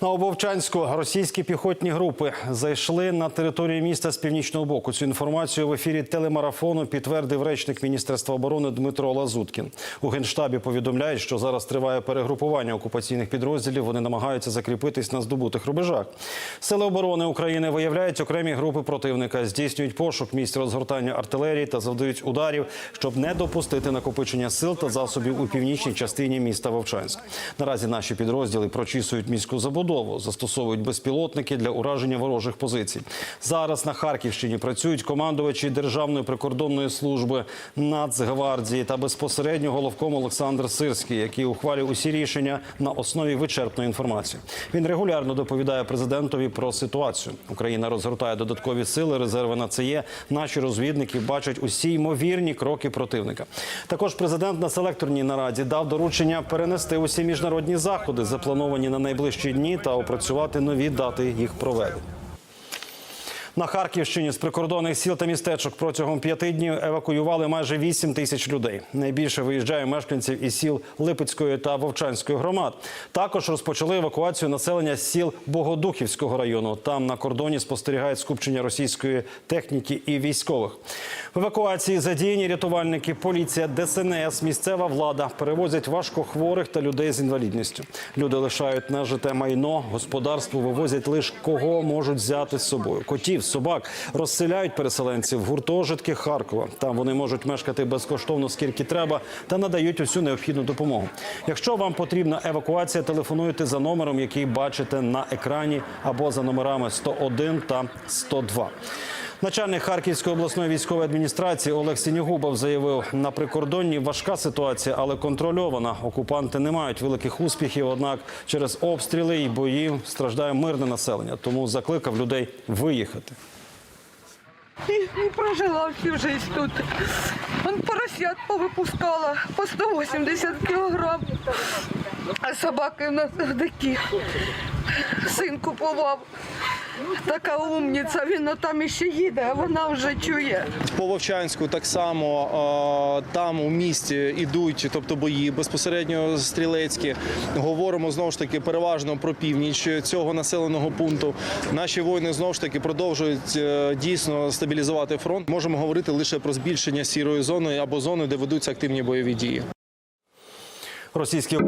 На Обовчанську російські піхотні групи зайшли на територію міста з північного боку. Цю інформацію в ефірі телемарафону підтвердив речник Міністерства оборони Дмитро Лазуткін. У генштабі повідомляють, що зараз триває перегрупування окупаційних підрозділів. Вони намагаються закріпитись на здобутих рубежах. Сили оборони України виявляють окремі групи противника, здійснюють пошук місць розгортання артилерії та завдають ударів, щоб не допустити накопичення сил та засобів у північній частині міста Вовчанськ. Наразі наші підрозділи прочісують міську забудову, застосовують безпілотники для ураження ворожих позицій. Зараз на Харківщині працюють командувачі Державної прикордонної служби Нацгвардії та безпосередньо головком Олександр Сирський, який ухвалює усі рішення на основі вичерпної інформації. Він регулярно доповідає президентові про ситуацію. Україна розгортає додаткові сили, резерви на це є. Наші розвідники бачать усі ймовірні кроки противника. Також президент на селекторній нараді дав доручення перенести усі міжнародні заходи, заплановані на найближчі дні, та опрацювати нові дати їх проведення. На Харківщині з прикордонних сіл та містечок протягом п'яти днів евакуювали майже 8 тисяч людей. Найбільше виїжджає мешканців із сіл Липецької та Вовчанської громад. Також розпочали евакуацію населення з сіл Богодухівського району. Там на кордоні спостерігають скупчення російської техніки і військових. В евакуації задіяні рятувальники, поліція, ДСНС, місцева влада перевозять важкохворих та людей з інвалідністю. Люди лишають нажите майно, господарство вивозять лише кого можуть взяти з собою. Котів, собак розселяють переселенців в гуртожитки Харкова. Там вони можуть мешкати безкоштовно скільки треба та надають усю необхідну допомогу. Якщо вам потрібна евакуація, телефонуйте за номером, який бачите на екрані, або за номерами 101 та 102. Начальник Харківської обласної військової адміністрації Олег Сінігубов заявив, на прикордонні важка ситуація, але контрольована. Окупанти не мають великих успіхів. Однак через обстріли і бої страждає мирне населення. Тому закликав людей виїхати. І, прожила всю життя тут. Он поросят повипускала по 180 кілограм. А собаки в нас такі. Син купував. Така умниця, він там іще їде, а вона вже чує. По Вовчанську так само там у місті ідуть, тобто бої безпосередньо стрілецькі. Говоримо знову ж таки переважно про північ цього населеного пункту. Наші воїни знову ж таки продовжують е, дійсно стабілізувати фронт. Можемо говорити лише про збільшення сірої зони або зони, де ведуться активні бойові дії. Російські